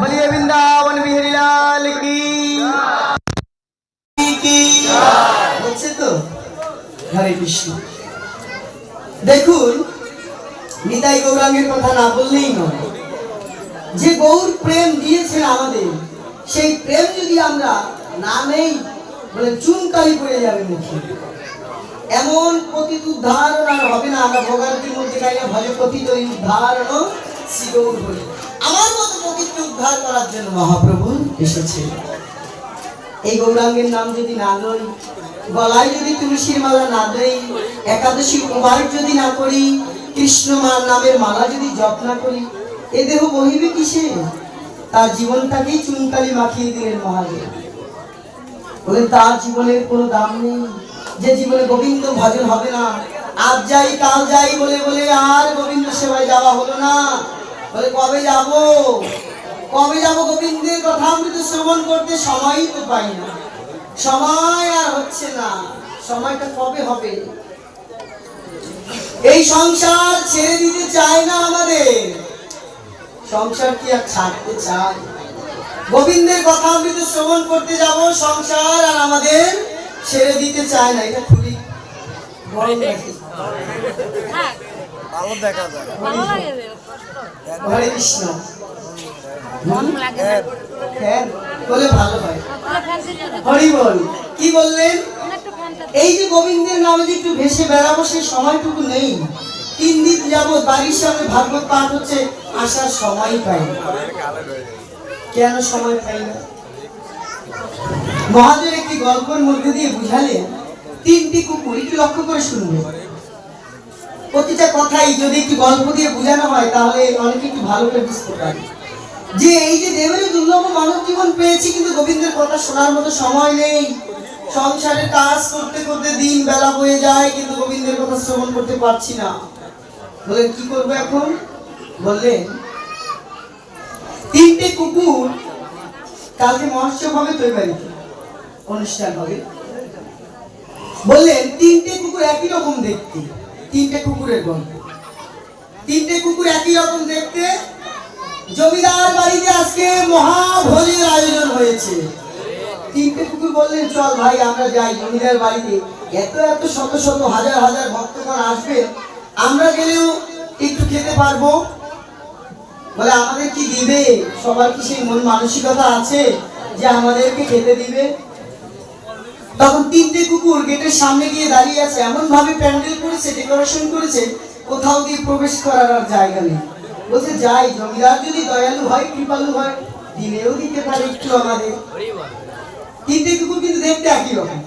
বলিয়ে বৃন্দাবন বিহারী লাল কি দেখুন নিতাই গৌরাঙ্গের কথা না বললেই নয়। যে গৌর প্রেম দিয়েছেন আমাদের, সেই প্রেম যদি আমরা না নেই, বলে চুনকালি পড়ে যাবে মুখে। এমন পতিত উদ্ধারণ আর হবে না, আমরা ভোগারতির মধ্যে গাইলে ভজে পতিত উদ্ধারণ শ্রী গৌর পতিতকে উদ্ধার করার জন্য মহাপ্রভু এই গৌরাঙ্গের নাম যদি না লই গলায় যদি তুলসীর মালা না দেই, একাদশী যদি না করি নামের মালা যদি না করি, এ দেহ বহিবে কিসে? তার জীবনটাকেই চুনকালি মাখিয়ে দিলেন মহাদেব। বলে তার জীবনের কোনো দাম নেই। যে জীবনে গোবিন্দ ভজন হবে না আজ যাই কাল যাই বলে বলে আর গোবিন্দ সেবায় যাওয়া হলো না। কবে যাব? কবে যাব গোবিন্দের কথা অমৃত শ্রবণ করতে? সময়ই তো পাই না। সময় আর হচ্ছে না। সময়টা কবে হবে? এই সংসার ছেড়ে দিতে চায় না আমাদের। সংসার কি আর ছাড়তে চায়? গোবিন্দের কথা অমৃত শ্রবণ করতে যাব। সংসার আর আমাদের ছেড়ে দিতে চায় না। এটা খুবই গরম লাগে। ভালো দেখা যায়। ভালো লাগে। হরে কৃষ্ণ। হ্যাঁ। বলে ভালো হয়। হরি বল কি বললেন? এই যে গোবিন্দের নামে যে একটু ভেসে বেড়াবো সেই সময়টুকু নেই। তিন দিন যাবত বাড়ির সামনে ভাগবত পাঠ হচ্ছে আসার সময় পাই কেন সময় পাই না? মহাদেব একটি গল্পের মধ্যে দিয়ে বুঝালেন তিনটি কুকুর একটু লক্ষ্য করে শুনবে প্রতিটা কথাই যদি একটু গল্প দিয়ে বোঝানো হয়, তাহলে অনেকে একটু ভালো করে বুঝতে পারে যে এই যে দেবের দুর্লভ মানব জীবন পেয়েছি, কিন্তু গোবিন্দের কথা শোনার মতো সময় নেই। সংসারের কাজ করতে করতে দিন বেলা হয়ে যায়, কিন্তু গোবিন্দের কথা শ্রবণ করতে পারছি না। বলেন, কি করব এখন? বললেন, তিনটে কুকুর কালকে মহোৎসব হবে তোর বাড়িতে অনুষ্ঠান হবে বললেন, তিনটে কুকুর একই রকম দেখতে। তিনটে কুকুরের গল্প। তিনটে কুকুর একই রকম দেখতে। জমিদার বাড়িতে আজকে মহাভোজের আয়োজন হয়েছে। তিনটে কুকুর বললেন, চল ভাই, আমরা যাই। জমিদার বাড়িতে এত এত, শত শত, হাজার হাজার ভক্তগণ আসবে। আমরা গেলেও একটু খেতে পারব। বলে, আমাদের কি দিবে? সবার কি সেই মন মানসিকতা আছে যে আমাদেরকে খেতে দিবে? তখন তিনটে কুকুর গেটের সামনে গিয়ে দাঁড়িয়ে আছে এমন ভাবে প্যান্ডেল করেছে, ডেকোরেশন করেছে, কোথাও দিয়ে প্রবেশ করার আর জায়গা নেই। বলছে, যাই, জমিদার যদি দয়ালু হয়, কৃপালু হয় দিলেও দিতে পারে একটু আমাদের। তিনটে কুকুর কিন্তু দেখতে একই রকম।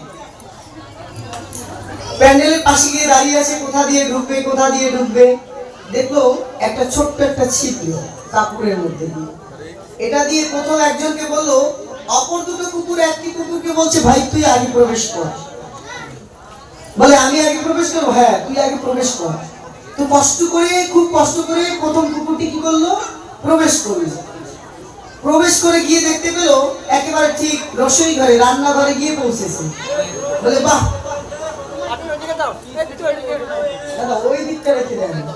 প্যান্ডেলের পাশে গিয়ে দাঁড়িয়ে আছে, কোথা দিয়ে ঢুকবে, কোথা দিয়ে ঢুকবে। দেখল, একটা ছোট্ট একটা ছিদ্র কাপড়ের মধ্যে দিয়ে। এটা দিয়ে প্রথম একজনকে বলল অপর দুটো কুকুর একটি কুকুরকে বলছে, ভাই, তুই আগে প্রবেশ কর। বলে, আমি আগে প্রবেশ করব? হ্যাঁ তুই আগে প্রবেশ কর। তো কষ্ট করে, খুব কষ্ট করে প্রথম কুকুরটি কি করল? প্রবেশ করল। প্রবেশ করে গিয়ে দেখতে পেল, একেবারে ঠিক রসোই ঘরে, রান্নাঘরে গিয়ে পৌঁছেছে। বলে, বাহ! দাদা, ওই দিকটা রেখে দেন।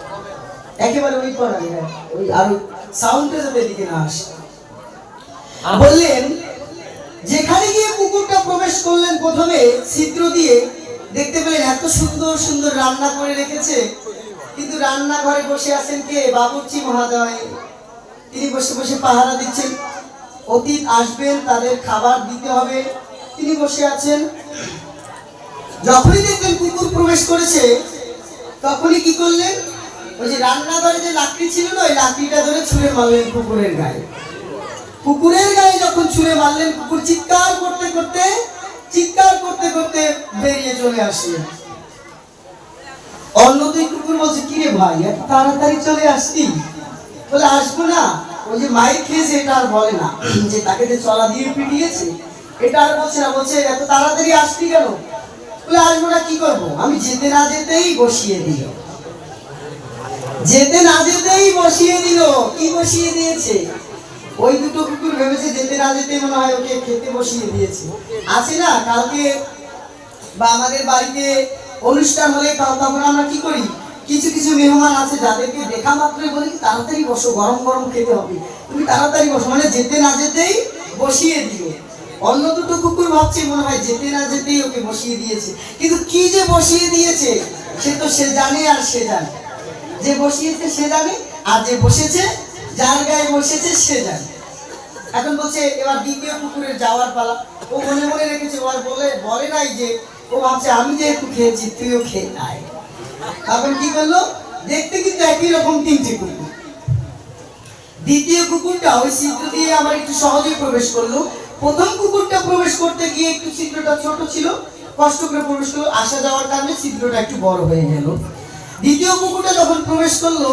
একেবারে ওই হ্যাঁ ওই আর সাউন্ডটা যাতে এদিকে না আসে। বললেন যেখানে গিয়ে কুকুরটা প্রবেশ করলেন প্রথমে, ছিদ্র দিয়ে, দেখতে পেলেন এত সুন্দর সুন্দর রান্না করে রেখেছে। কিন্তু রান্নাঘরে বসে আছেন কে? বাবুর্চি মহাদয়। তিনি বসে বসে পাহারা দিচ্ছেন। অতীত আসবেন, তাদের খাবার দিতে হবে। তিনি বসে আছেন। যখনই দেখলেন কুকুর প্রবেশ করেছে, তখনই কি করলেন? ওই যে রান্নাঘরে যে লাকড়ি ছিল না, ওই লাকড়িটা ধরে ছুঁড়ে মারলেন কুকুরের গায়ে। কুকুরের গায়ে যখন ছুঁড়ে মারলেন, কুকুর চিৎকার করতে করতে, চিৎকার করতে করতে বেরিয়ে চলে আসলেন। অন্য দুই কুকুর বলছে, কিরে ভাই, এত তাড়াতাড়ি চলে আসতি বলে, আসব না। ওই যে মাইক খেয়েছে, এটা আর বলে না। যে তাকে যে চলা দিয়ে পিটিয়েছে, এটা আর বলছে না, বলছে, এত তাড়াতাড়ি আসতি কেন? বলে, আসব না, কি করব? আমি যেতে না যেতেই বসিয়ে দিল। যেতে না যেতেই বসিয়ে দিল, কি বসিয়ে দিয়েছে? ওই দুটো কুকুর ভেবেছে যেতে না যেতেই মনে হয় ওকে খেতে বসিয়ে দিয়েছে। আছে না? কালকে বা আমাদের বাড়িতে অনুষ্ঠান হলে তা- তখন আমরা কি করি? কিছু কিছু মেহমান আছে যাদেরকে দেখা মাত্রই বলি তাড়াতাড়ি বসো, গরম গরম খেতে হবে। তুমি তাড়াতাড়ি বসো মানে যেতে না যেতেই বসিয়ে দিও অন্য দুটো কুকুর ভাবছে মনে হয় যেতে না যেতেই ওকে বসিয়ে দিয়েছে। কিন্তু কি যে বসিয়ে দিয়েছে, সে তো সে জানে আর সে জানে। যে বসিয়েছে সে জানে, আর যে বসেছে যার গায়ে বসেছে সে জানে। এখন বলছে, এবার দ্বিতীয় কুকুরের যাওয়ার পালা। ও মনে মনে রেখেছে, ও আর বলে বলে নাই যে, ও ভাবছে, আমি যেহেতু খেয়েছি, তুইও খেয়ে নাই তখন কি করল? দেখতে কিন্তু একই রকম তিনটে কুকুর দ্বিতীয় কুকুরটা ওই ছিদ্র দিয়ে আমার একটু সহজেই প্রবেশ করল। প্রথম কুকুরটা প্রবেশ করতে গিয়ে একটু ছিদ্রটা ছোট ছিল, কষ্ট করে প্রবেশ করল। আসা যাওয়ার কারণে ছিদ্রটা একটু বড় হয়ে গেল। দ্বিতীয় কুকুরটা যখন প্রবেশ করল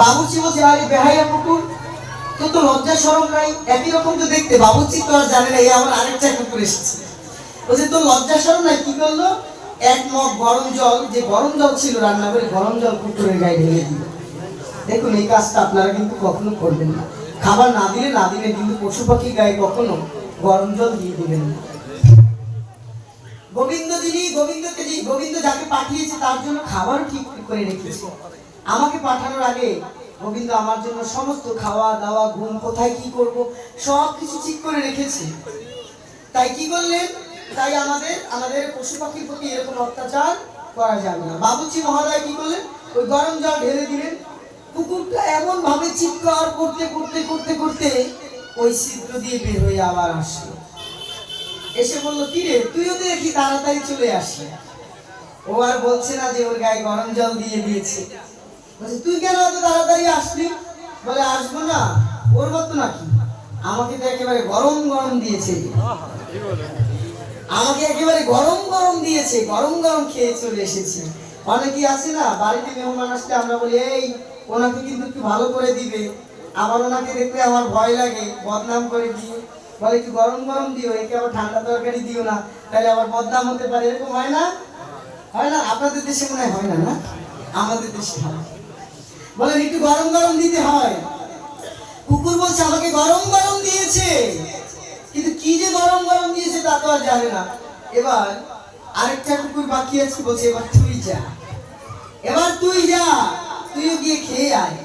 বাবুচি বলছে আরে বেহাইয়া কুকুর তো তো লজ্জা সরম নাই। একই রকম তো দেখতে। বাবুচি তো আর জানে না, এই আমার আরেকটা কুকুর এসেছে। বলছে তো লজ্জা সরম নাই? কি করল? এক মগ গরম জল, যে গরম জল ছিল রান্না করে, গরম জল কুকুরের গায়ে ঢেলে দিল। দেখুন, এই কাজটা আপনারা কিন্তু কখনো করবেন না। খাবার না দিলে না দিলে কিন্তু পশু পাখির গায়ে কখনো গরম জল দিয়ে দিবেন না। গোবিন্দ যিনি গোবিন্দকে গোবিন্দ যাকে পাঠিয়েছে, তার জন্য খাবার ঠিক করে রেখেছে। আমাকে পাঠানোর আগে গোবিন্দ আমার জন্য সমস্ত খাওয়া দাওয়া, ঘুম, কোথায় কি করব, সব কিছু ঠিক করে রেখেছে। তাই কি করলেন তাই আমাদের আমাদের পশু পাখির প্রতি এরকম অত্যাচার করা যাবে না। বাবুচি মহারায় কি করলেন? ওই গরম জল ঢেলে দিলেন। কুকুরটা এমন ভাবে চিৎকার করতে করতে করতে করতে ওই ছিদ্র দিয়ে বের হয়ে আবার আসলো। এসে বলল কি রে তুইও দেখি তাড়াতাড়ি চলে আসলে। ও আর বলছে না যে ওর গায়ে গরম জল দিয়ে দিয়েছে। বলছে তুই কেন এত তাড়াতাড়ি আসলি? বলে, আসব না। ওর মতো নাকি? আমাকে তো একেবারে গরম গরম দিয়েছে। আমাকে একেবারে গরম গরম দিয়েছে, গরম গরম খেয়ে চলে এসেছি। অনেকেই আছে না, বাড়িতে মেহমান আসলে আমরা বলি, এই, ওনাকে কিন্তু একটু ভালো করে দিবে। আবার ওনাকে দেখতে আমার ভয় লাগে, বদনাম করে দিয়ে। বলে, একটু গরম গরম দিও, একে আবার ঠান্ডা তরকারি দিও না। তাহলে আবার বদনাম হতে পারে। এরকম হয় না? হয় না? আপনাদের দেশে মনে হয় হয় না না? আমাদের দেশে হয়। বলেন, একটু গরম গরম দিতে হয়। কুকুর বলছে, আমাকে গরম গরম দিয়েছে। কিন্তু কি যে গরম গরম দিয়েছে তা তো আর জানে না। এবার আরেকটা কুকুর বাকি আছে, বলছে, এবার তুই যা। এবার তুই যা, তুইও গিয়ে খেয়ে আয়।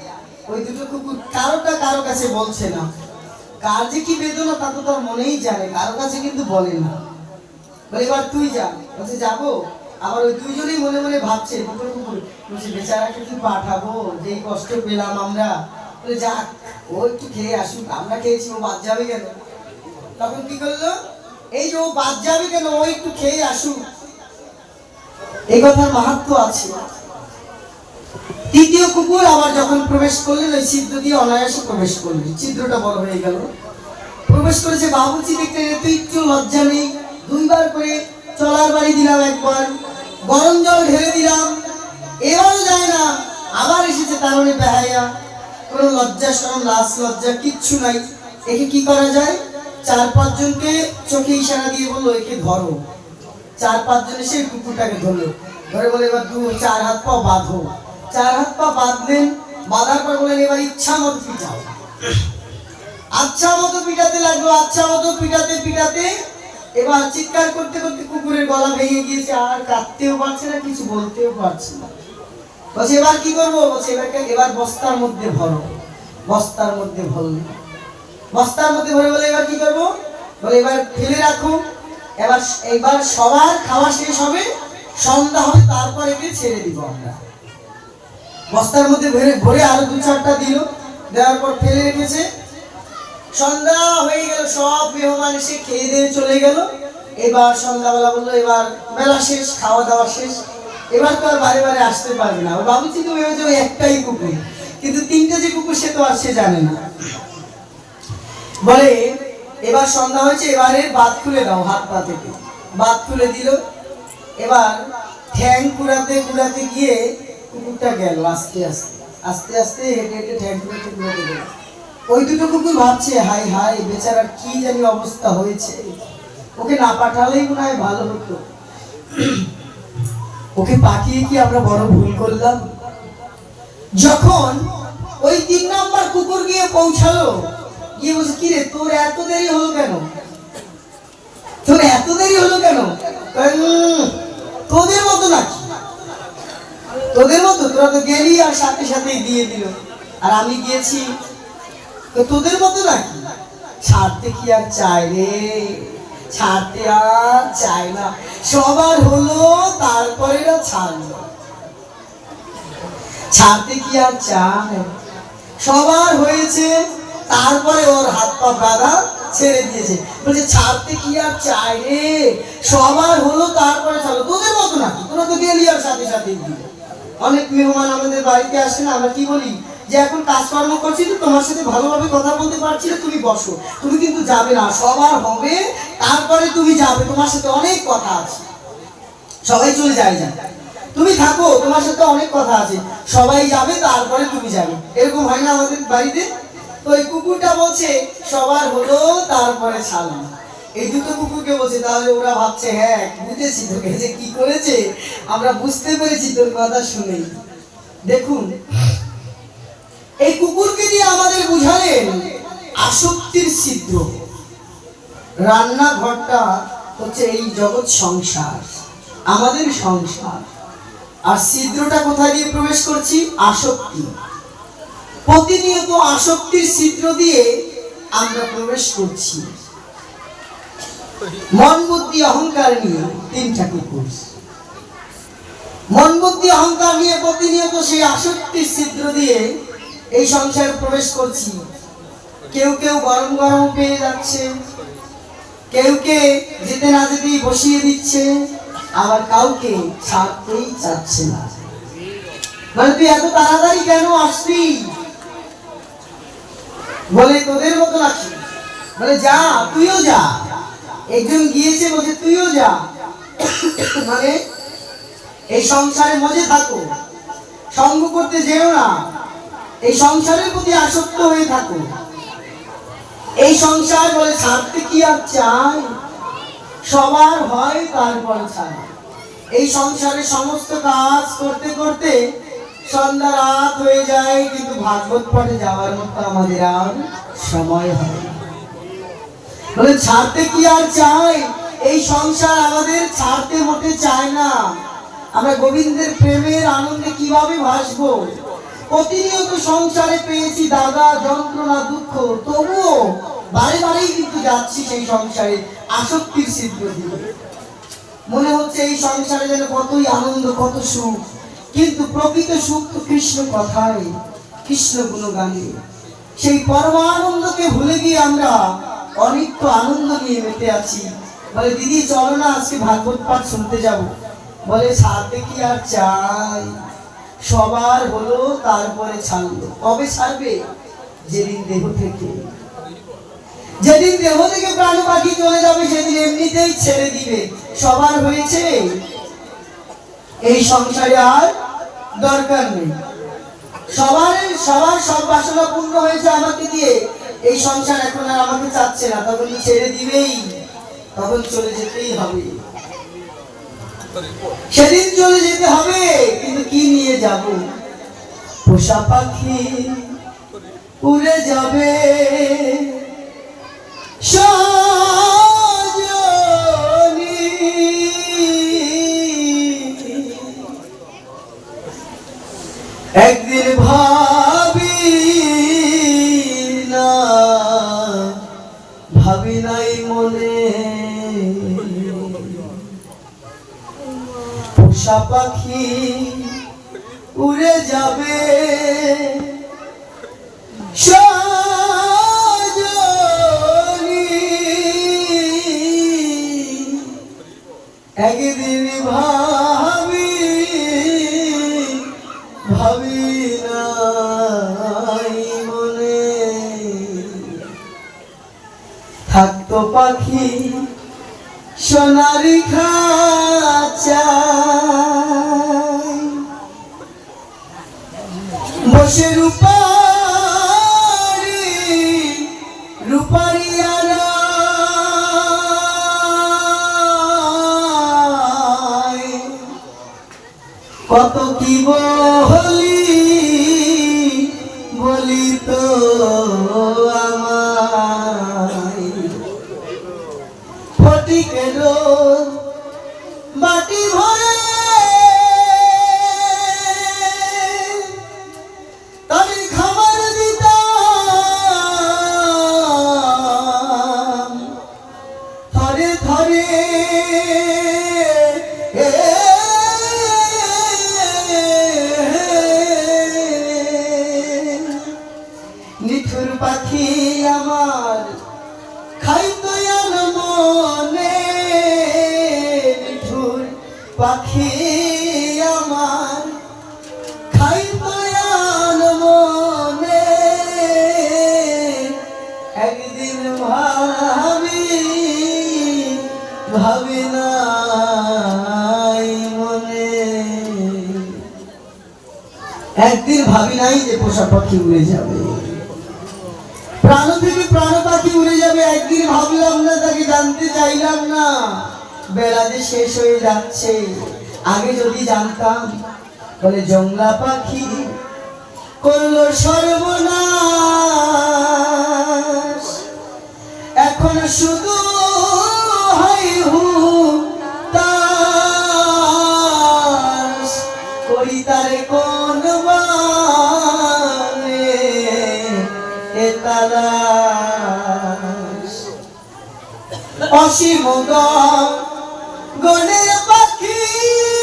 ওই দুটো কুকুর কারোটা কারও কাছে বলছে না। কার যে কি বেদনা তা তো তার মনেই জানে, কারও কাছে কিন্তু বলে না। বলে, এবার তুই যা। বলছে, যাব? আবার ওই দুইজনেই মনে মনে ভাবছে কুকুর বলছে বেচারাকে কি পাঠাবো, যেই কষ্ট পেলাম আমরা। বলে, যাক, ও একটু খেয়ে আসুক, আমরা খেয়েছি, ও বাদ যাবে কেন? তখন কি করল? এই যে ও বাদ যাবে কেন, ও একটু খেয়ে আসুক। এই কথার মাহাত্ম আছে। তৃতীয় কুকুর আবার যখন প্রবেশ করলেন, ওই ছিদ্র দিয়ে অনায়াসে প্রবেশ করলেন। ছিদ্রটা বড় হয়ে গেল। প্রবেশ করেছে বাবুচি দেখতে এত একটু লজ্জা নেই। দুইবার করে চলার বাড়ি দিলাম একবার। গরম জল ঢেলে দিলাম এবারও যায় না, আবার এসেছে তার মানে কোনো লজ্জা সরম লাশ লজ্জা কিচ্ছু নাই। একে কি করা যায়? চার পাঁচজনকে চোখে ইশারা দিয়ে বলল, একে ধরো। চার পাঁচজন এসে কুকুরটাকে ধরলো। ধরে বলে, এবার দু, চার হাত পা বাঁধো। চার হাত পা বাঁধলেন, বাঁধার পর বলেন এবার ইচ্ছা মতো পিটাও। আচ্ছা মতো পিটাতে লাগল আচ্ছা মতো পিটাতে পিটাতে এবার চিৎকার করতে করতে কুকুরের গলা ভেঙে গিয়েছে, আর কাঁদতেও পারছে না, কিছু বলতেও পারছে না। বলছে, এবার কি করব? বলছে, এবার এবার বস্তার মধ্যে ভরো, বস্তার মধ্যে ভরলো। বস্তার মধ্যে ভরে বলে, এবার কি করব? বলে, এবার ফেলে রাখো, এবার এবার সবার খাওয়া শেষ হবে, সন্ধ্যা হবে, তারপর একে ছেড়ে দিব আমরা। বস্তার মধ্যে ভরে ভরে আরও দু চারটা দিল, দেওয়ার পর ফেলে রেখেছে। সন্ধ্যা হয়ে গেল, সব মেহমান এসে খেয়ে দিয়ে চলে গেল। এবার সন্ধ্যাবেলা বলল, এবার বেলা শেষ খাওয়া দাওয়া শেষ। এবার তো আর বারে বারে আসতে পারবে না। বাবুচি তো ভেবেছে ওই একটাই কুকুর, কিন্তু তিনটে যে কুকুর সে তো আর সে জানে না। বলে, এবার সন্ধ্যা হয়েছে, এবারে বাদ খুলে দাও হাত পা থেকে। বাদ খুলে দিল। এবার ঠ্যাং কুড়াতে কুড়াতে গিয়ে কুকুরটা গেল, আস্তে আস্তে আস্তে আস্তে হেঁটে হেঁটে ঠ্যাং কুড়াতে কুড়াতে গেল। ওই দুটো কুকুর ভাবছে হাই হাই বেচারার কি জানি অবস্থা হয়েছে। ওকে না পাঠালেই মনে হয় ভালো হতো। ওকে পাঠিয়ে কি আমরা বড় ভুল করলাম? যখন ওই তিন নাম্বার কুকুর গিয়ে পৌঁছালো গিয়ে বলছে কি রে তোর এত দেরি হলো কেন? তোর এত দেরি হলো কেন? "উম, তোদের মতো নাকি? তোদের মতো? তোরা তো গেলি আর সাথে সাথেই দিয়ে দিল। আর আমি গিয়েছি তো তোদের মতো নাকি? ছাড়তে কি আর চাই রে? ছাড়তে আর চাই না। সবার হলো, তারপরে না ছাড়লো ছাড়তে কি আর চায়? সবার হয়েছে, তারপরে ওর হাত পা বাঁধা, ছেড়ে দিয়েছে। বলছে, ছাড়তে কি আর চাই রে? সবার হলো, তারপরে ছাড়লো তোদের মতো নাকি? তোরা তো গেলি আর সাথে সাথে অনেক মেহমান আমাদের বাড়িতে আসে না, আমরা কি বলি? যে এখন কাজকর্ম করছি তো তোমার সাথে ভালোভাবে কথা বলতে পারছি না, তুমি বসো। তুমি কিন্তু যাবে না, সবার হবে, তারপরে তুমি যাবে, তোমার সাথে অনেক কথা আছে। সবাই চলে যায় যায় তুমি থাকো, তোমার সাথে অনেক কথা আছে। সবাই যাবে, তারপরে তুমি যাবে। এরকম হয় না আমাদের বাড়িতে? তো এই কুকুরটা বলছে, সবার হলো, তারপরে ছাড়লাম। এই দুটো কুকুরকে বলছে, তাহলে ওরা ভাবছে হ্যাঁ বুঝেছি তোকে যে কি করেছে। আমরা বুঝতে পেরেছি তোর কথা শুনে দেখুন এই কুকুরকে দিয়ে আমাদের বুঝালেন আসক্তির ছিদ্র। রান্নাঘরটা হচ্ছে এই জগৎ সংসার, আমাদের সংসার। আর ছিদ্রটা কোথায় দিয়ে প্রবেশ করছি? আসক্তি। প্রতিনিয়ত আসক্তির ছিদ্র দিয়ে আমরা প্রবেশ করছি। মন বুদ্ধি অহংকার নিয়ে তিনটা কুকুর। মন বুদ্ধি অহংকার নিয়ে প্রতিনিয়ত সেই আসক্তির ছিদ্র দিয়ে এই সংসারে প্রবেশ করছি। কেউ কেউ গরম গরম পেয়ে যাচ্ছে। কেউ কে যেতে না যেতেই বসিয়ে দিচ্ছে। আবার কাউকে ছাড়তেই চাচ্ছে না। মানে তুই এত তাড়াতাড়ি কেন আসবি? বলে তোদের মতো নাকি বলে, যা, তুইও যা। একজন গিয়েছে বলছে তুইও যা। মানে এই সংসারে মজে থাকো। সঙ্গ করতে যেও না। এই সংসারের প্রতি আসক্ত হয়ে থাকো। এই সংসার বলে ছাড়তে কি আর চাই? সবার হয় তারপর ছাড়। এই সংসারে সমস্ত কাজ করতে করতে সন্ধ্যা রাত হয়ে যায়, কিন্তু ভাগবত পাঠে যাওয়ার মতো আমাদের আর সময় হয় বলে ছাড়তে কি আর চাই? এই সংসার আমাদের ছাড়তে মোটে চায় না। আমরা গোবিন্দের প্রেমের আনন্দে কীভাবে ভাসবো? প্রতিনিয়ত সংসারে পেয়েছি দাদা যন্ত্রণা, দুঃখ, তবুও বারে বারেই কিন্তু যাচ্ছি সেই সংসারে আসক্তির সিদ্ধ দিয়ে। মনে হচ্ছে এই সংসারে যেন কতই আনন্দ, কত সুখ, কিন্তু প্রকৃত সুখ তো কৃষ্ণ কথায় কৃষ্ণ গুণগানে। সেই পরমানন্দকে ভুলে গিয়ে আমরা অনেক তো আনন্দ নিয়ে মেতে আছি। বলে, দিদি, চলো না, আজকে ভাগবত পাঠ শুনতে যাব। বলে সাথে কি আর চাই? সবার হলো, তারপরে ছাড়লো। কবে ছাড়বে? যেদিন দেহ থেকে। যেদিন দেহ থেকে প্রাণ পাখি চলে যাবে, সেদিন এমনিতেই ছেড়ে দিবে। সবার হয়েছে? এই সংসারে আর দরকার নেই। সবার সবার সব বাসনা পূর্ণ হয়েছে আমাকে দিয়ে। এই সংসার এখন আর আমাকে চাচ্ছে না। তখন ছেড়ে দিবেই। তখন চলে যেতেই হবে। সেদিন চলে যেতে হবে কিন্তু কি নিয়ে যাব? পোষা পাখি উড়ে যাবে। একদিন ভাবি পোষা পাখি উড়ে যাবে। একদিন ভাবি ভাবি নাই মনে। থাকতো পাখি সোনারি খাঁচা। বসে রূপারি রূপারি কত কি বলি বলি তো আমায়। পাখি আমার খাইতো আর মনে। একদিন ভাবি ভাবি নাই মনে। একদিন ভাবি নাই যে পোষা পাখি উড়ে যাবে। প্রাণ থেকে প্রাণ পাখি উড়ে যাবে, একদিন ভাবলাম না, তাকে জানতে চাইলাম না। বেলা যে শেষ হয়ে যাচ্ছে। আগে যদি জানতাম, বলে জংলা পাখি করল সর্বনাশ। এখন শুধু হাই হু তারে কোন মানে অসীম গ- গণের পাখি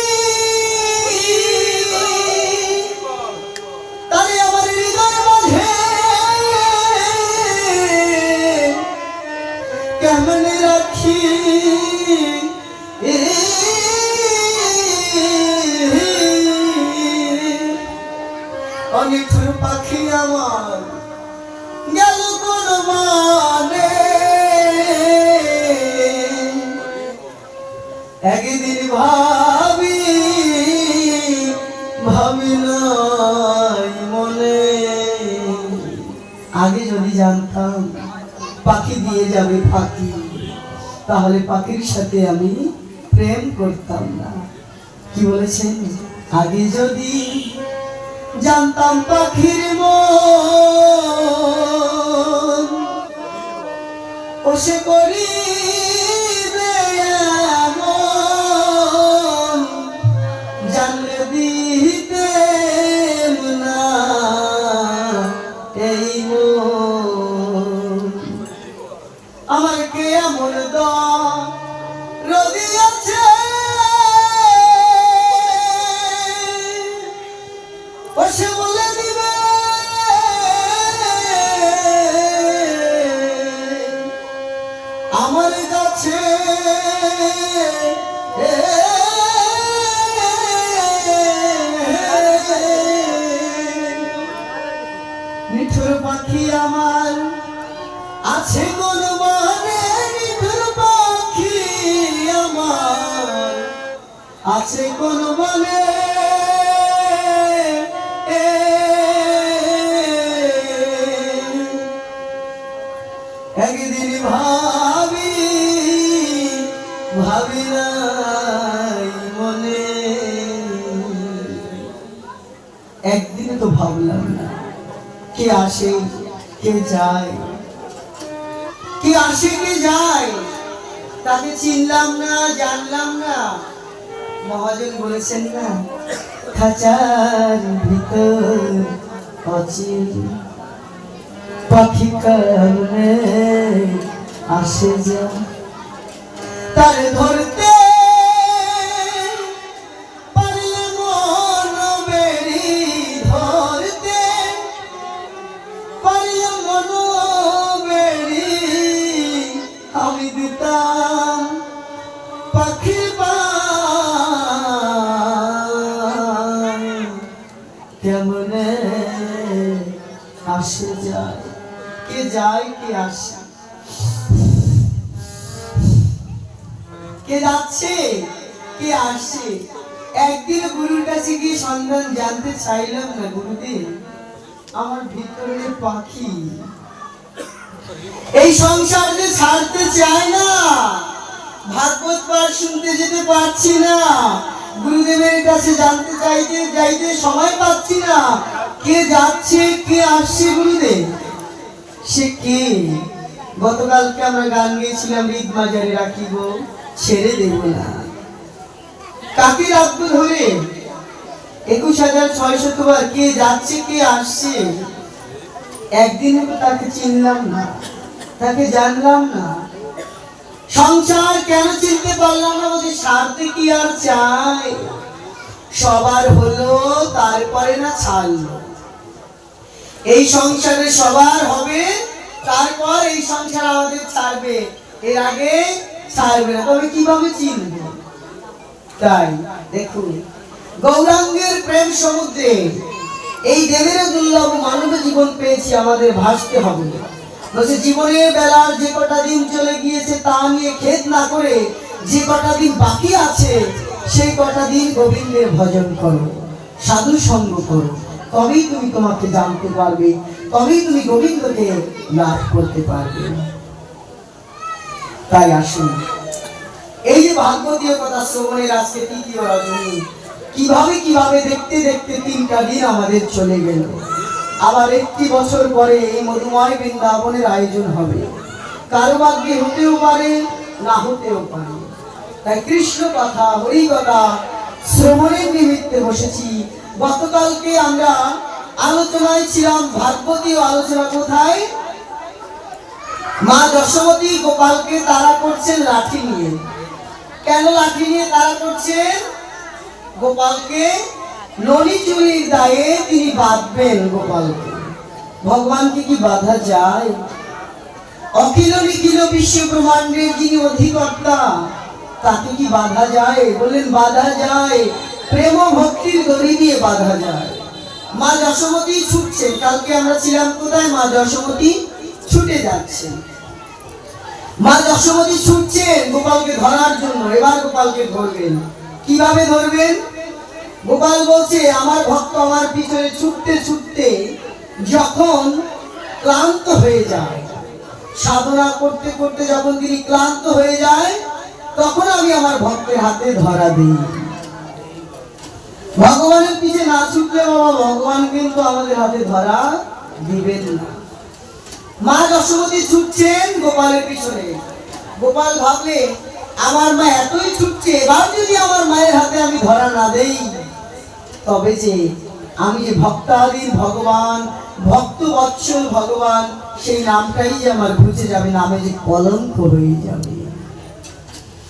ভাবি ভাবি নাই মনে। আগে যদি জানতাম পাখি দিয়ে যাবে পাখি তাহলে পাখির সাথে আমি প্রেম করতাম না। কি বলেছেন? আগে যদি জানতাম পাখির মন, ও সে করি ভাবি মনে। একদিনে তো ভাবলাম না, কে আসে, কে যায়। কে আসে, কে যায়, তাকে চিনলাম না, জানলাম না। মহাজন বলেছেন না, খাঁচার ভিতর অচিন পাখি কারণে আসে যা। তার ধরতে পারলে মন বেড়ি ধরতে, পারলে মন বেড়ি আমি দিতাম পাখি কেমনে আসে যায়? কে যায়, কে আসে? কে যাচ্ছে? কে আসছে? একদিন গুরুর কাছে গিয়ে সন্ধান জানতে চাইলাম না, গুরুদেব। আমার ভিতরে পাখি। এই সংসার যে ছাড়তে চায় না, ভাগবত পাঠ শুনতে যেতে পারছি না। গুরুদেবের কাছে জানতে চাইতে, যাইতে সময় পাচ্ছি না। কে যাচ্ছে, কে আসছে, গুরুদেব? সে কে? গতকালকে আমরা গান গেয়েছিলাম ঈদ বাজারে রাখিব। ছেড়ে দেব না। কাকে রাখব ধরে? একুশ হাজার ছয়শত বার কে যাচ্ছে, কে আসছে? একদিনে তাকে চিনলাম না। তাকে জানলাম না। সংসার কেন চিনতে পারলাম না? বলছে স্বার্থে কি আর চাই? সবার হলো, তারপরে না ছাড়লো। এই সংসারে সবার হবে, তারপর এই সংসার আমাদের ছাড়বে। এর আগে ছাড়বে না তবে কীভাবে চিনবে? তাই, দেখুন, গৌরাঙ্গের প্রেম সমুদ্রে এই দেবের দুর্লভ মানব জীবন পেয়েছি, আমাদের ভাসতে হবে। জীবনের বেলার যে কটা দিন চলে গিয়েছে, তা নিয়ে খেদ না করে যে কটা দিন বাকি আছে, সেই কটা দিন গোবিন্দের ভজন করো, সাধু সঙ্গ করো। তবেই তুমি তোমাকে জানতে পারবে, তবেই তুমি গোবিন্দকে লাভ করতে পারবে। তাই আসুন এই যে ভাগবতীয় কথা শ্রবণের আজকে তৃতীয় রজনী, কীভাবে কীভাবে দেখতে দেখতে তিনটা দিন আমাদের চলে গেল। আবার একটি বছর পরে এই মধুময় বৃন্দাবনের আয়োজন হবে। কারও ভাগ্যে হতেও পারে, না হতেও পারে। তাই কৃষ্ণ কথা, হরি কথা, শ্রবণের নিমিত্তে বসেছি। গতকালকে আমরা আলোচনায় ছিলাম ভাগবতীয় আলোচনা কোথায়? মা যশোমতী গোপালকে তারা করছেন লাঠি নিয়ে। কেন লাঠি নিয়ে তারা করছেন? গোপালকে ননি চুরির দায়ে তিনি বাঁধবেন গোপালকে। ভগবানকে কি বাধা যায় অখিল নিখিল বিশ্ব ব্রহ্মাণ্ডের যিনি অধিকর্তা, তাকে কি বাধা যায়? বললেন, বাধা যায়। প্রেম ভক্তির দড়ি দিয়ে বাধা যায়। মা যশোমতী ছুটছেন। কালকে আমরা ছিলাম কোথায়? মা যশোমতী ছুটে যাচ্ছেন। মা যশোমতী ছুটছেন গোপালকে ধরার জন্য, এবার গোপালকে ধরবেন। কীভাবে ধরবেন? গোপাল বলছে, আমার ভক্ত আমার পিছনে ছুটতে ছুটতে যখন ক্লান্ত হয়ে যায়, সাধনা করতে করতে যখন তিনি ক্লান্ত হয়ে যায়, তখন আমি আমার ভক্তের হাতে ধরা দিই। ভগবানের পিছে না ছুটলে বাবা, ভগবান কিন্তু আমাদের হাতে ধরা দিবেন না। মা যশোমতী ছুটছেন গোপালের পিছনে। গোপাল ভাবলে, আমার মা এতই ছুটছে, এবার যদি আমার মায়ের হাতে আমি ধরা না দেই, তবে যে আমি যে ভক্তাধীন ভগবান, ভক্ত বৎসল ভগবান, সেই নামটাই যে আমার ঘুচে যাবে, নামে যে কলঙ্ক হয়ে যাবে।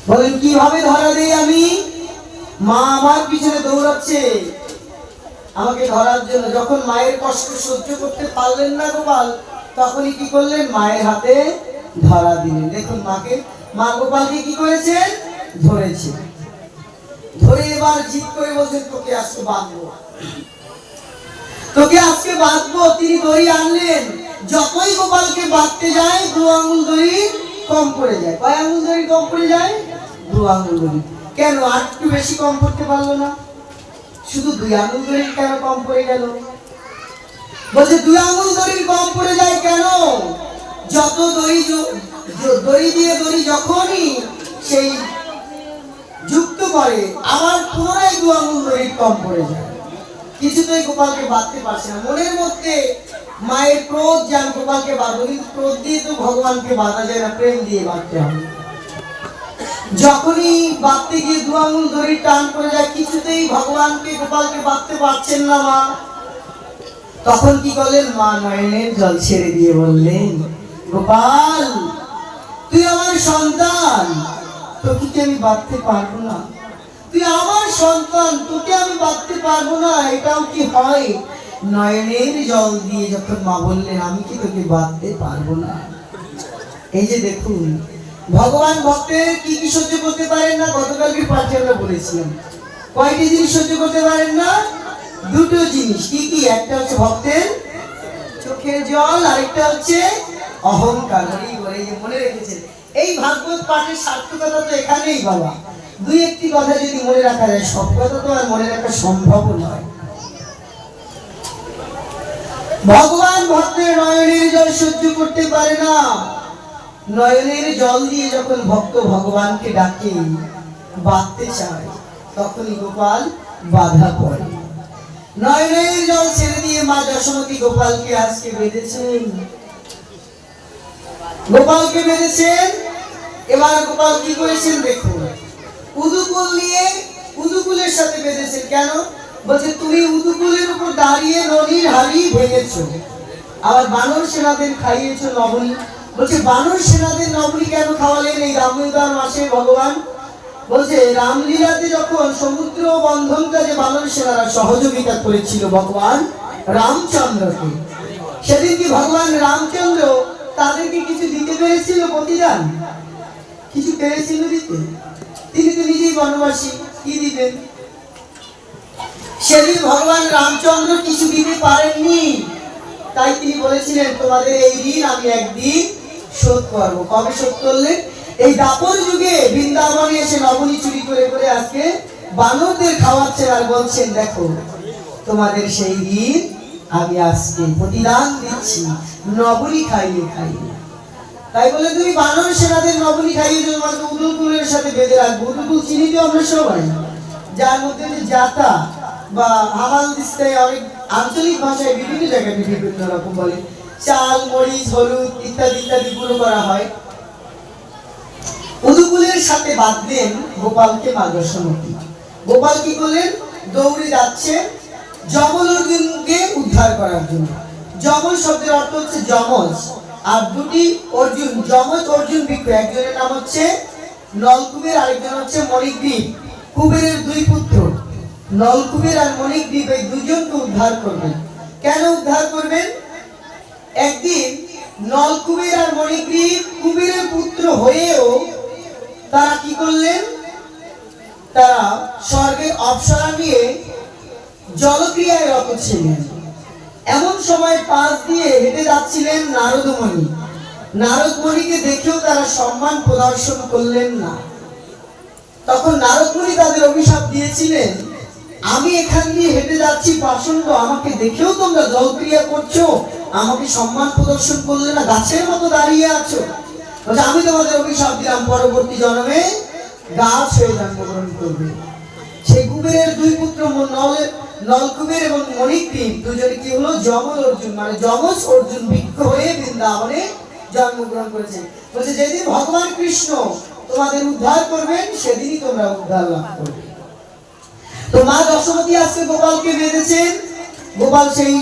বলেন, কীভাবে ধরা দেই আমি? মা আমার পিছনে দৌড়াচ্ছে। আমাকে ধরার জন্য যখন মায়ের কষ্ট সহ্য করতে পারলেন না গোপাল তখনই কি করলেন? মায়ের হাতে ধরা দিলেন। দেখুন মাকে। মা গোপালকে কি করেছেন? ধরেছে ধরে এবার জিত করে বলছেন, তোকে আজকে বাঁধবো। তোকে আজকে বাঁধবো? তিনি দড়ি আনলেন। যতই গোপালকে বাঁধতে যায়, দু আঙুল দড়ি কম পড়ে যায়। কয় আঙুল দড়ি কম পড়ে যায়? দু আঙুল দড়ি। কেন? আর একটু বেশি কম করতে পারল না। শুধু দুই আঙুল দড়ি কেন কম পড়ে গেল? বলছে, দুই আঙুল দড়ির কম পড়ে যায় কেন? যত দড়ি দড়ি দিয়ে দড়ি যখনই সেই যুক্ত করে, আবার পুনরায় দু আঙুল দড়ির কম পড়ে যায়। কিছুতেই গোপালকে বাঁধতে পারছে না। মনের মধ্যে মায়ের ক্রোধ, যে আমি গোপালকে বাঁধবো ক্রোধ দিয়ে তো ভগবানকে বাঁধা যায় না, প্রেম দিয়ে বাঁধতে হবে। যখনই বাঁধতে গিয়ে দু আঙুল দড়ির টান করে যায়, কিছুতেই ভগবানকে, গোপালকে বাঁধতে পারছেন না মা। তখন কি করলেন? মা নয়নের জল ছেড়ে দিয়ে বললেন, গোপাল, তুই আমার সন্তান। তোকে কি আমি বাঁধতে পারব না? তুই আমার সন্তান, তোকে আমি বাঁধতে পারব না। এটাও কি হয়? নয়নের জল দিয়ে যখন মা বললেন, আমি কি তোকে বাঁধতে পারব না? এই যে দেখুন, ভগবান ভক্তের কি কি সহ্য করতে পারেন না? গতকালকে পাঠে আমরা বলেছিলাম। কয়টি জিনিস সহ্য করতে পারেন না? দুটো জিনিস, কি কি? একটা হচ্ছে ভক্তের চোখের জল, আরেকটা হচ্ছে অহংকার। এই বলে মনে রেখেছেন। এই ভাগবত পাঠের সার্থকতা তো এখানেই বাবা। দুই একটি কথা যদি মনে রাখা যায়, সব কথা তো আর মনে রাখা সম্ভব নয়। ভগবান ভক্তের নয়নের জল সহ্য করতে পারে না। নয়নের জল দিয়ে যখন ভক্ত ভগবানকে ডাকে, বাঁধতে চায়, তখনই গোপাল বাধা পড়ে। নয়নের জল ছেড়ে দিয়ে মা যশোমতী গোপালকে আজকে বেঁধেছেন। গোপালকে বেঁধেছেন। এবার গোপাল কি করেছেন দেখুন। উদুকুল নিয়ে উদুকুলের সাথে বেঁধেছেন। কেন? বলছে, তুমি উদুকুলের উপর দাঁড়িয়ে নদীর হাড়ি ভেঙেছো। আবার বানর সেনাদের খাইয়েছো নবনী বলছে, বানর সেনাদের নবনী কেন খাওয়ালেন এই দামোদর মাসে ভগবান? বলছে, রামলীলাতে যখন সমুদ্র বন্ধন কাজে বানর সেনারা সহযোগিতা করেছিল ভগবান রামচন্দ্রকে, সেদিন কি ভগবান রামচন্দ্র তাদেরকে কিছু দিতে পেরেছিল প্রতিদান? কিছু পেরেছিল দিতে? তিনি তো নিজেই বনবাসী, কি দিবেন? সেদিন ভগবান রামচন্দ্র কিছু দিতে পারেননি। তাই তিনি বলেছিলেন, তোমাদের এই ঋণ আমি একদিন শোধ করব। কবে শোধ করলেন? এই দাপর যুগে বৃন্দাবনে এসে নবনী চুরি করে করে আজকে বানরদের খাওয়াচ্ছেন আর বলছেন, দেখো, তোমাদের সেই ঋণ আমি আজকে প্রতিদান দিচ্ছি। নবনী খাইয়ে খাইয়ে। তাই বলে তুমি বানর সেনাদের নবনী খাইয়ে মানে উদুলকুলের সাথে বেঁধে রাখব উদুলকুল চিনি তো আমরা সবাই। যার মধ্যে যে জাতা বা হামাল দিস্তায় অনেক আঞ্চলিক ভাষায় বিভিন্ন জায়গায় বিভিন্ন রকম বলে, চাল, মরিচ, হলুদ ইত্যাদি ইত্যাদি গুঁড়ো করা হয়। উদুকুলের সাথে বাঁধলেন গোপালকে মা দর্শনমূর্তি গোপাল কি করলেন? দৌড়ে যাচ্ছে যমল অর্জুনকে উদ্ধার করার জন্য। যমল শব্দের অর্থ হচ্ছে যমজ। আর দুটি অর্জুন, যমজ অর্জুন বৃক্ষ, একজনের নাম হচ্ছে নলকুবের আরেকজন হচ্ছে মণিগ্রীব কুবেরের দুই পুত্র। নলকুবের আর মণিগ্রীব এই দুজনকে উদ্ধার করবেন। কেন উদ্ধার করবেন? একদিন নলকুবের আর মণিগ্রীব কুবেরের পুত্র হয়েও তারা কি করলেন? তারা স্বর্গের অপসরা নিয়ে জলক্রিয়ায় রত ছিলেন। এমন সময় পাশ দিয়ে হেঁটে যাচ্ছিলেন নারদমণি। নারদমণিকে দেখেও তারা সম্মান প্রদর্শন করলেন না। তখন নারদমণি তাদের অভিশাপ দিয়েছিলেন, আমি এখান দিয়ে হেঁটে যাচ্ছি, পাষণ্ড, আমাকে দেখেও তোমরা জলক্রিয়া করছ, আমাকে সম্মান প্রদর্শন করলে না, গাছের মতো দাঁড়িয়ে আছো। বলছে, আমি তোমাদের অভিশাপ দিলাম পরবর্তী জন্মে গাছ হয়ে জন্মগ্রহণ করবে। সেই কুবেরের দুই পুত্র নলকুবের এবং মণিগ্রীব দুজনে কি হলো? যমজ অর্জুন মানে যমজ অর্জুন বৃক্ষ হয়ে বৃন্দাবনে জন্মগ্রহণ করেছে। বলছে যেদিন ভগবান কৃষ্ণ তোমাদের উদ্ধার করবেন সেদিনই তোমরা উদ্ধার লাভ করবে। তো মা দশমতী আজকে গোপালকে বেঁধেছেন। গোপাল সেই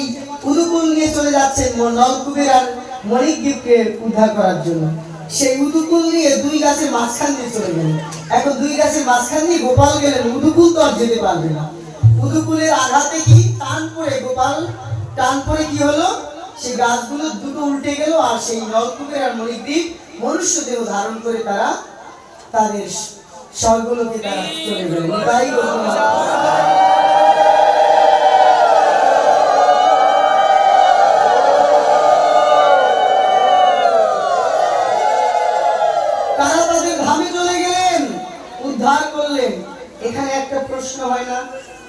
উদুকুল নিয়ে চলে যাচ্ছেন নলকুবের আর মণিগ্রীবকে উদ্ধার করার জন্য। সেই উদুকুল নিয়ে দুই গাছের মাঝখান দিয়ে চলে গেলেন এখন দুই গাছের মাঝখান দিয়ে গোপাল গেলেন। উদুকুল তো আর যেতে পারবে না। উদুকুলের আঘাতে কি টান পড়ে? গোপাল, টান পড়ে কি হলো? সেই গাছগুলো দুটো উল্টে গেল আর সেই নলকুবের আর মণিগ্রীব মনুষ্য দেহ ধারণ করে তারা তাদের স্বর্গলোকে তারা চলে গেলেন তাই প্রশ্ন হয় না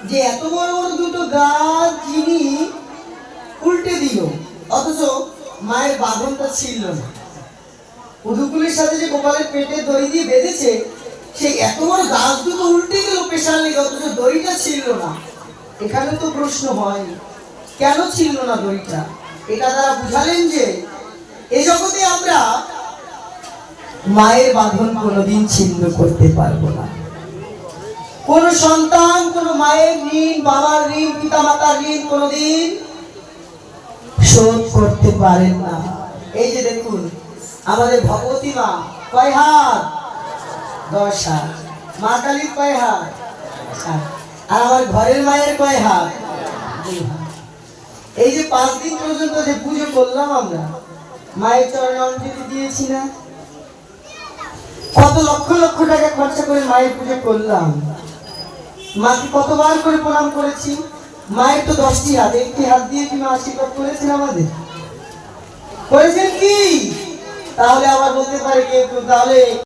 যে এত বড় বড় দুটো গাছ যিনি উল্টে দিল, অথচ মায়ের বাঁধনটা ছিল না। উদুকুলের সাথে যে গোপালের পেটে দড়ি দিয়ে বেঁধেছে, সেই এত বড় গাছ দুটো উল্টে গেল পেশার লেগে অথচ দড়িটা ছিল না। এখানে তো প্রশ্ন হয়, কেন ছিল না দড়িটা? এটা তারা বুঝালেন যে এ জগতে আমরা মায়ের বাঁধন কোনোদিন ছিন্ন করতে পারব না। কোন সন্তান, কোন মায়ের ঋণ, বাবার ঋণ পিতা মাতার ঋণ কোনোদিন শোধ করতে পারেন না। এই যে দেখুন, আমাদের ভগবতী মা কয় হাত? দশ হাত। মা কালীর কয় হাত। আর আমার ঘরের মায়ের কয় হাত। এই যে পাঁচ দিন পর্যন্ত যে পুজো করলাম আমরা, মায়ের চরণে অঞ্জলি দিয়েছি না? কত লক্ষ লক্ষ টাকা খরচা করে মায়ের পুজো করলাম। মাকে কতবার করে প্রণাম করেছি? মায়ের তো দশটি হাত, একটি হাত দিয়ে কি মা আশীর্বাদ করেছেন আমাদের? করেছেন কি? তাহলে আবার বলতে পারে তাহলে